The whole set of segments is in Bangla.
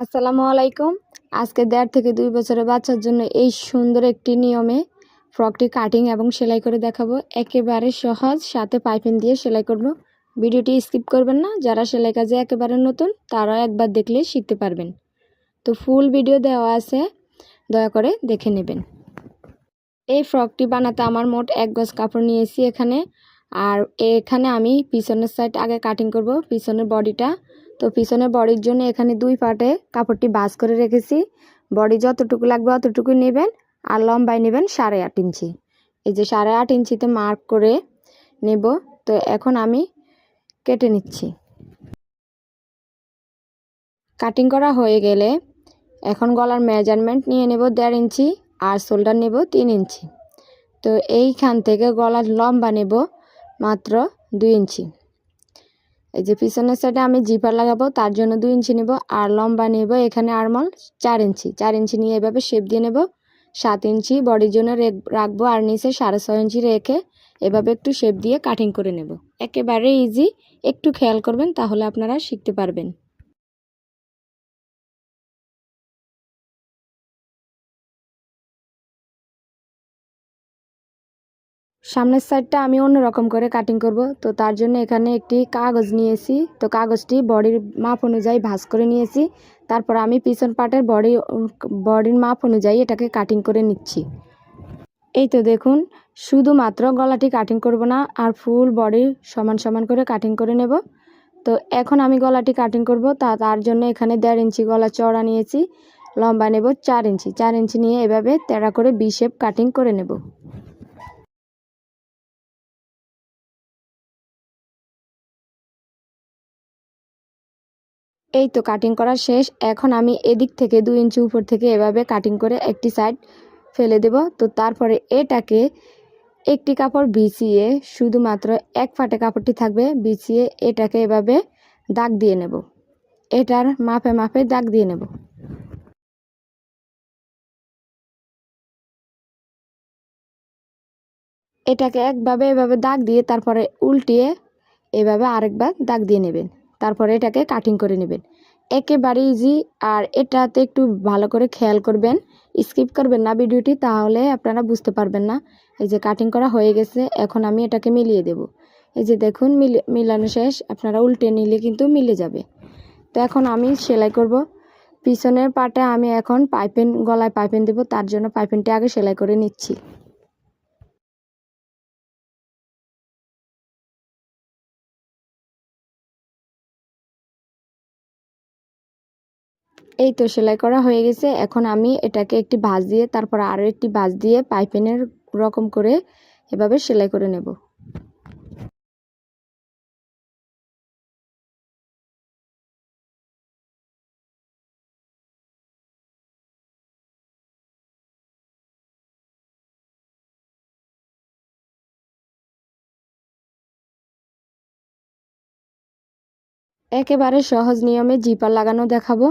আসসালামু আলাইকুম। আজকে দেড় থেকে দুই বছরের বাচ্চার জন্য এই সুন্দর একটি নিয়মে ফ্রকটি কাটিং এবং সেলাই করে দেখাবো। একেবারে সহজ, সাথে পাইপিং দিয়ে সেলাই করব। ভিডিওটি স্কিপ করবেন না, যারা সেলাই কাজে একেবারে নতুন তারা একবার দেখলে শিখতে পারবেন। তো ফুল ভিডিও দেওয়া আছে, দয়া করে দেখে নেবেন। এই ফ্রকটি বানাতে আমার মোট এক গজ কাপড় নিয়েছি এখানে। আর এখানে আমি পিছনের সাইড আগে কাটিং করব, পিছনের বডিটা তো পিছনে বডির জন্য এখানে দুই পার্টে কাপড়টি বাস করে রেখেছি। বডি যতটুকু লাগবে অতটুকু নেবেন আর লম্বায় নেবেন সাড়ে আট ইঞ্চি। এই যে সাড়ে আট ইঞ্চিতে মার্ক করে নেব। তো এখন আমি কেটে নিচ্ছি। কাটিং করা হয়ে গেলে এখন গলার মেজারমেন্ট নিয়ে নেব দেড় ইঞ্চি আর শোল্ডার নেব তিন ইঞ্চি। তো এইখান থেকে গলার লম্বা নেব মাত্র দুই ইঞ্চি। এই যে পিছনের সাইডে আমি জিপার লাগাবো, তার জন্য দুই ইঞ্চি নেব, আর লম্বা নেব এখানে আরমল চার ইঞ্চি। চার ইঞ্চি নিয়ে এভাবে শেপ দিয়ে নেব, সাত ইঞ্চি বডির জন্য রাখব আর নিচে সাড়ে ছয় ইঞ্চি রেখে এভাবে একটু শেপ দিয়ে কাটিং করে নেব। একেবারে ইজি একটু খেয়াল করবেন, তাহলে আপনারা শিখতে পারবেন। সামনের সাইডটা আমি অন্যরকম করে কাটিং করব। তো তার জন্য এখানে একটি কাগজ নিয়েছি। তো কাগজটি বডির মাপ অনুযায়ী ভাঁজ করে নিয়েছি। তারপর আমি পিছন পাটের বডি, বডির মাপ অনুযায়ী এটাকে কাটিং করে নিচ্ছি। এই তো দেখুন, শুধুমাত্র গলাটি কাটিং করব না, আর ফুল বডি সমান সমান করে কাটিং করে নেব। তো এখন আমি গলাটি কাটিং করব। তা, তার জন্য এখানে দেড় ইঞ্চি গলা চড়া নিয়েছি। লম্বা নেব চার ইঞ্চি। চার ইঞ্চি নিয়ে এভাবে তেড়া করে বি শেপ কাটিং করে নেব। এই তো কাটিং করা শেষ। এখন আমি এদিক থেকে দুই ইঞ্চি উপর থেকে এভাবে কাটিং করে একটি সাইড ফেলে দেব। তো তারপরে এটাকে একটি কাপড় বিছিয়ে শুধুমাত্র এক ফাটে কাপড়টি থাকবে, বিছিয়ে এটাকে এভাবে দাগ দিয়ে নেব। এটার মাপে মাপে দাগ দিয়ে নেব। এটাকে একভাবে এভাবে দাগ দিয়ে তারপরে উল্টিয়ে এভাবে আরেকবার দাগ দিয়ে নেবেন। তারপরে এটাকে কাটিং করে নেবেন। একেবারে ইজি আর এটাতে একটু ভালো করে খেয়াল করবেন। স্কিপ করবেন না ভিডিওটি, তাহলে আপনারা বুঝতে পারবেন না। এই যে কাটিং করা হয়ে গেছে, এখন আমি এটাকে মিলিয়ে দেব। এই যে দেখুন, মিলে মিলানো শেষ, আপনারা উল্টে নিলে কিন্তু মিলে যাবে। তো এখন আমি সেলাই করব। পিছনের পাটে আমি এখন পাইপেন গলায় পাইপেন দেব, তার জন্য পাইপেনটি আগে সেলাই করে নিচ্ছি। এই তো সেলাই করা হয়ে গেছে। এখন আমি এটাকে একটি ভাঁজ দিয়ে, তারপর আরও একটি ভাঁজ দিয়ে পাইপিনের রকম করে এভাবে সেলাই করে নেব। একেবারে সহজ নিয়মে জিপার লাগানো দেখাবো।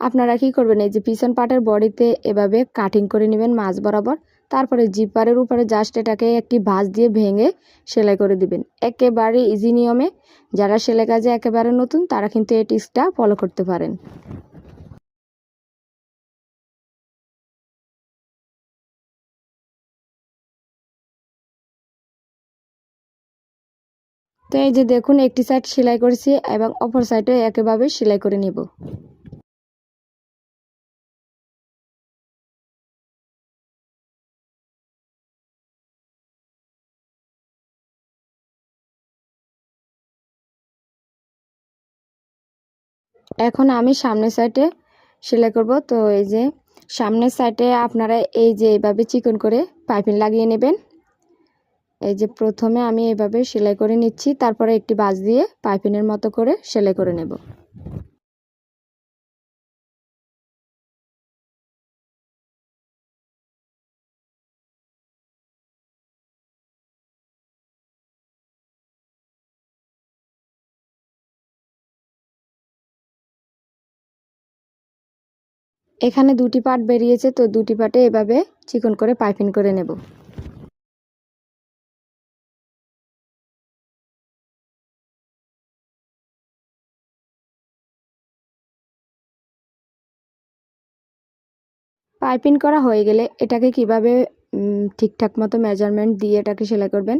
আপনারা কি করবেন, এই যে পিছন পাটের বডিতে এভাবে কাটিং করে নেবেন মাছ বরাবর, তারপরে জিপারের উপরে জাস্ট এটাকে একটি ভাঁজ দিয়ে ভেঙে সেলাই করে দিবেন। একেবারে ইজি নিয়মে যারা সেলাই কাজে একেবারে নতুন, তারা কিন্তু এই টিপসটা ফলো করতে পারেন। তো এই যে দেখুন, একটি সাইড সেলাই করেছি এবং অপর সাইডে একেভাবে সেলাই করে নেব। এখন আমি সামনের সাইডে সেলাই করব। তো এই যে সামনের সাইডে আপনারা এই যে এইভাবে চিকন করে পাইপিং লাগিয়ে নেবেন। এই যে প্রথমে আমি এভাবে সেলাই করে নিচ্ছি, তারপরে একটি বাজ দিয়ে পাইপিনের মতো করে সেলাই করে নেব। এখানে দুটি পার্ট বেরিয়েছে, তো দুটি পার্টে এভাবে চিকন করে পাইপিং করে নেব। পাইপিং করা হয়ে গেলে এটাকে কীভাবে ঠিকঠাক মতো মেজারমেন্ট দিয়ে এটাকে সেলাই করবেন,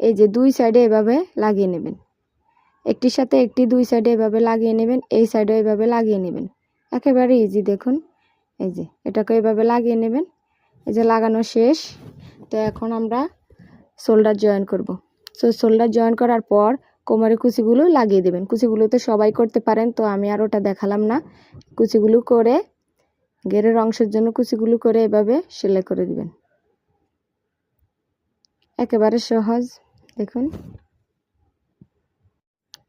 এই যে দুই সাইডে এভাবে লাগিয়ে নেবেন। একটির সাথে একটি, দুই সাইডে এভাবে লাগিয়ে নেবেন, এই সাইডে এভাবে লাগিয়ে নেবেন। একেবারে ইজি দেখুন। এই যে, এটাকে এভাবে লাগিয়ে নেবেন। এই যে লাগানো শেষ। তো এখন আমরা শোল্ডার জয়েন করব। সো শোল্ডার জয়েন করার পর কোমরে কুচিগুলো লাগিয়ে দেবেন। কুচিগুলো তো সবাই করতে পারেন, তো আমি আর ওটা দেখালাম না। কুচিগুলো করে গেরের অংশের জন্য কুচিগুলো করে এভাবে সেলাই করে দিবেন। একেবারে সহজ। দেখুন।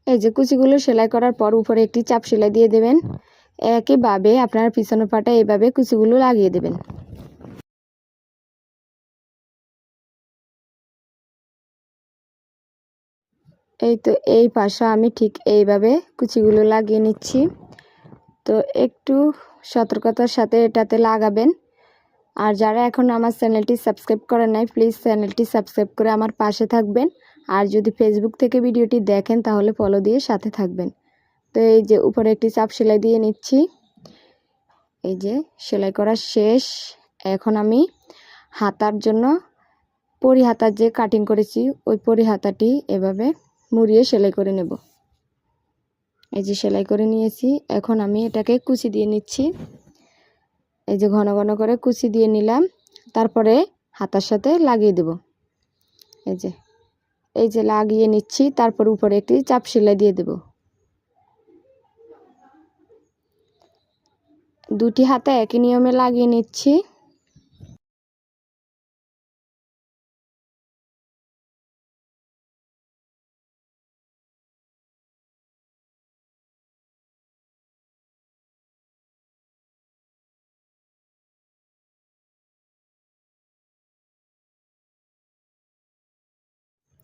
এই যে কুচিগুলো সেলাই করার পর উপরে একটি চাপ সেলাই দিয়ে দেবেন। একইভাবে আপনার পিছনের পাটা এইভাবে কুচিগুলো লাগিয়ে দেবেন। এই তো এই পাশে আমি ঠিক এইভাবে কুচিগুলো লাগিয়ে নিচ্ছি। তো একটু সতর্কতার সাথে এটাতে লাগাবেন। আর যারা এখন আমার চ্যানেলটি সাবস্ক্রাইব করে নাই, প্লিজ চ্যানেলটি সাবস্ক্রাইব করে আমার পাশে থাকবেন। আর যদি ফেসবুক থেকে ভিডিওটি দেখেন, তাহলে ফলো দিয়ে সাথে থাকবেন। তো এই যে উপরে একটি চাপ সেলাই দিয়ে নিচ্ছি। এই যে সেলাই করা শেষ। এখন আমি হাতার জন্য পরি হাতার যে কাটিং করেছি, ওই পরি হাতাটি এভাবে মুড়িয়ে সেলাই করে নেব। এই যে সেলাই করে নিয়েছি। এখন আমি এটাকে কুচি দিয়ে নিচ্ছি। এই যে ঘন ঘন করে কুচি দিয়ে নিলাম। তারপরে হাতার সাথে লাগিয়ে দেব। এই যে এই যে লাগিয়ে নিচ্ছি। তারপর উপরে একটি চাপ সেলাই দিয়ে দেব। দুটি হাতে একই নিয়মে লাগিয়ে নিচ্ছি।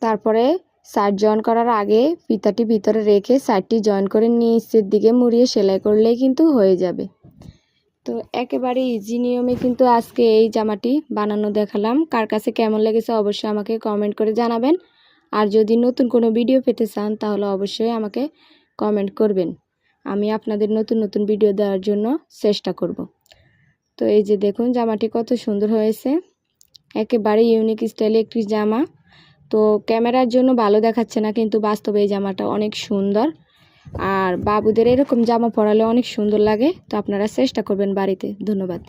তারপরে সাইড জয়েন করার আগে ফিতাটি ভিতরে রেখে সাইডটি জয়েন করে নিচের দিকে মুড়িয়ে সেলাই করলেই কিন্তু হয়ে যাবে। তো একেবারে ইজি নিয়মে কিন্তু আজকে এই জামাটি বানানো দেখালাম। কার কাছে কেমন লেগেছে অবশ্যই আমাকে কমেন্ট করে জানাবেন। আর যদি নতুন কোনো ভিডিও পেতে চান, তাহলে অবশ্যই আমাকে কমেন্ট করবেন। আমি আপনাদের নতুন নতুন ভিডিও দেওয়ার জন্য চেষ্টা করব। তো এই যে দেখুন, জামাটি কত সুন্দর হয়েছে। একেবারে ইউনিক স্টাইলে একটি জামা। তো ক্যামেরার জন্য ভালো দেখাচ্ছে না, কিন্তু বাস্তবে এই জামাটা অনেক সুন্দর। আর বাবুদের এরকম জামা পরালে অনেক সুন্দর লাগে। তো আপনারা চেষ্টা করবেন বাড়িতে। ধন্যবাদ।